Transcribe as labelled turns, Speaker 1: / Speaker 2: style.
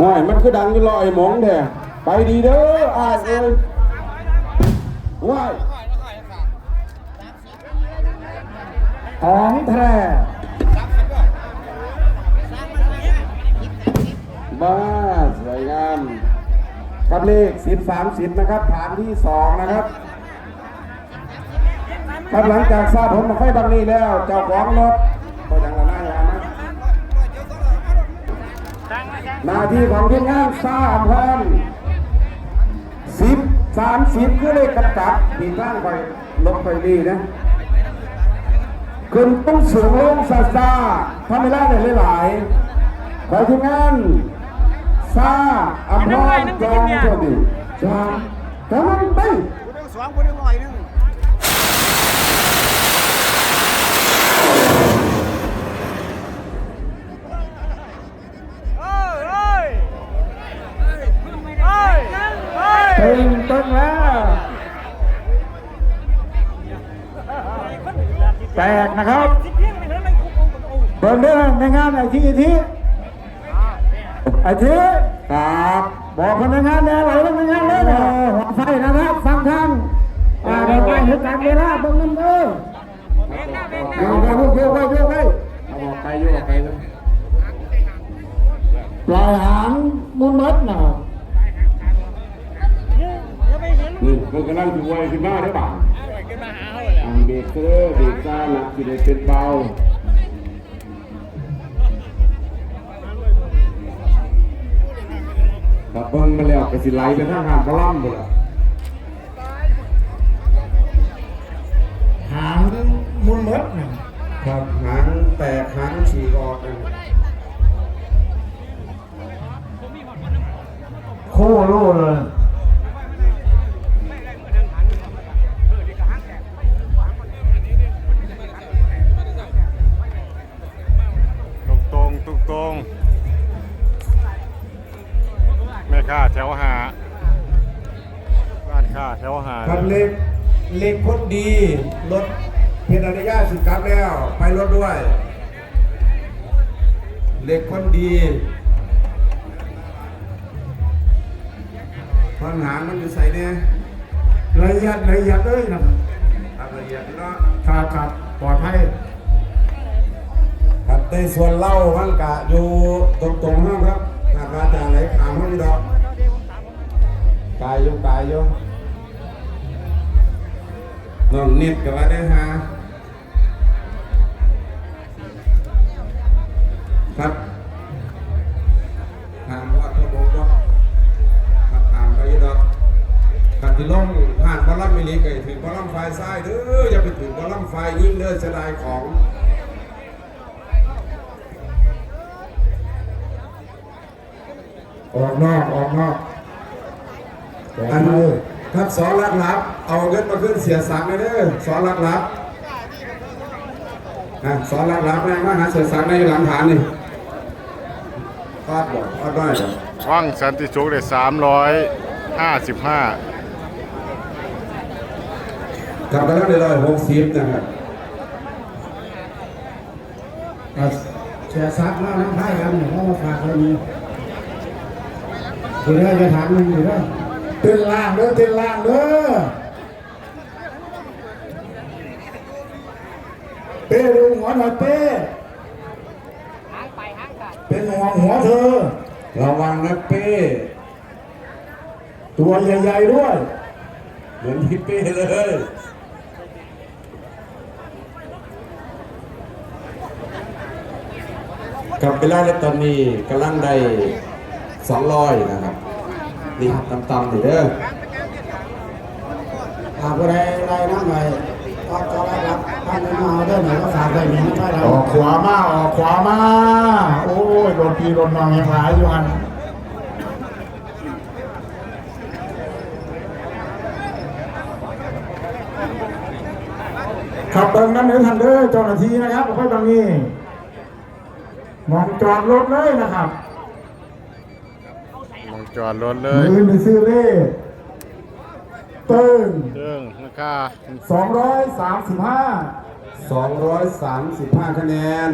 Speaker 1: ห้อยมันคือดังอยู่ลอยหมองแท้ไปดีเด้ออ่านเอ้ยว้าย
Speaker 2: ของแท้
Speaker 1: บ้าสวยงามครับเลขสิบสามสิบนะครับ ฐานที่สองนะครับครับหลังจากทราบผลมาไฟบางนี้แล้ว เจ้าของรถก็ยัง หน้าที่ของทีมงานทราบพรสิบสามสิบคือเลขกำกับปีข้างไปลบไปดีนะขึ้นต้องสูงลงซาซาทำไม่ได้เลยหลายๆขอทีมงานซาอัมพรจองโชคดีจางกำลังไป
Speaker 3: ผู้ดึงสองผู้ดึงหน่อยหนึง
Speaker 2: แตกนะครับเปิดเรื่องในงานไอทีไอทีไอที
Speaker 1: ครับ
Speaker 2: บอกพนักงานแน่ไหลพนักงานเลยนะหัวไฟนะครับฟังทางอ่าเดี๋ยวไปเห็นการเวลาเบิ่งน้ำเด้อเดี๋ยวไปพวกเกี่ยวไปเกี่ยวไป
Speaker 1: เอาบอกไกลอยู่บอกไกลเลย
Speaker 2: ปลายหางมุนมัดน่ะ
Speaker 1: นี่มันกำลังจะวยขึ้นมาได้ป่ะ อังเบรกเกอร์เบรกซ่าหนักสิได้เป็นเบากับเบิ้งมาแล้วก็สิไหลไปทางหางกระล่ำหมดละ
Speaker 2: หางมุนมดนะ
Speaker 1: ครับหางแตกหางฉีกออกนะ
Speaker 2: โคโลเลย
Speaker 4: ถวหาบ้านค้าแถวหา
Speaker 1: ครับเล็กเล็กคนดี รถเพชรอนุญาตสิกลับแล้ว ไปรถด้วย เล็กคนดีปัญหางมันอยู่ใส่เนี่ย
Speaker 2: ละเอียดละเอียดเลยนะ
Speaker 1: ทำละเอียดเนาะ
Speaker 2: ครับครับปลอดภัย
Speaker 1: ครับในส่วนเล่าห้างกะอยู่ตรงตรงๆห้างครับหากมาจากไหนขามห้างดอก กายอยู่กายอยู่น้องนิดกับว่าได้ฮะครับทางวัดพระบงก็ครับทางไปดอกขัดที่ล่องผ่านบอลลัมมิลีไก่ถึงบอลลัมไฟซ้ายเด้ออย่าไปถึงบอลลัมไฟยิ่งเด้อเสียดายของ
Speaker 2: ออกนอกออกนอก
Speaker 1: อันครับสอนรักรับ เอาเงินมาขึ้นเสียสังค์เลยเด้อสอนรักรับนะสอนรักรับนะมาหาเสียสังค์ในหลังฐานนี่ฟาดบอกฟาดได้เหรอ
Speaker 4: ว่างสันติสุขได้สามร้อยห้าสิบห้า
Speaker 1: กลับไปแล้วได้ร้อยหกสิบนะครับ
Speaker 2: เสียซักแล้วน้ำพายกันเนี่ยเขามาฝากเรามีคือได้จะถามมึงอยู่แล้ว เต้นล่างเด้อเต้นล่างเด้อเป้ดูหัวหน่อยเป้เป็นห่วงหัวเธอ
Speaker 1: ระวังนะเป้
Speaker 2: ตัวใหญ่ๆด้วย
Speaker 1: เหมือนพี่เป้เลยกลับไปแล้วในตอนนี้กำลังได้สองร้อยนะครับ นี่ครับต่ำๆนี่เด้อ
Speaker 2: หากอะไรอะไรน้ำใหม่ก็จะได้รับท่านมาเอาได้หน่อยก็ฝากได้หนึ่งไม่ได้
Speaker 5: ออกขวามาออกขวามา โอ้ยโดนพีโดนนองยังหลายอยู่หันขับเบิ้งนั้นหรือทันเดอเจ้าหน้าที่นะครับค่อยตรงนี้มองจอดรถเลยนะครับ
Speaker 4: จอดรถเลย
Speaker 5: มือหนึ่งซื้อเล่เติ้ง
Speaker 4: เรื่องราคา
Speaker 5: สองร้อยสามสิบห้า
Speaker 1: 235 คะแนน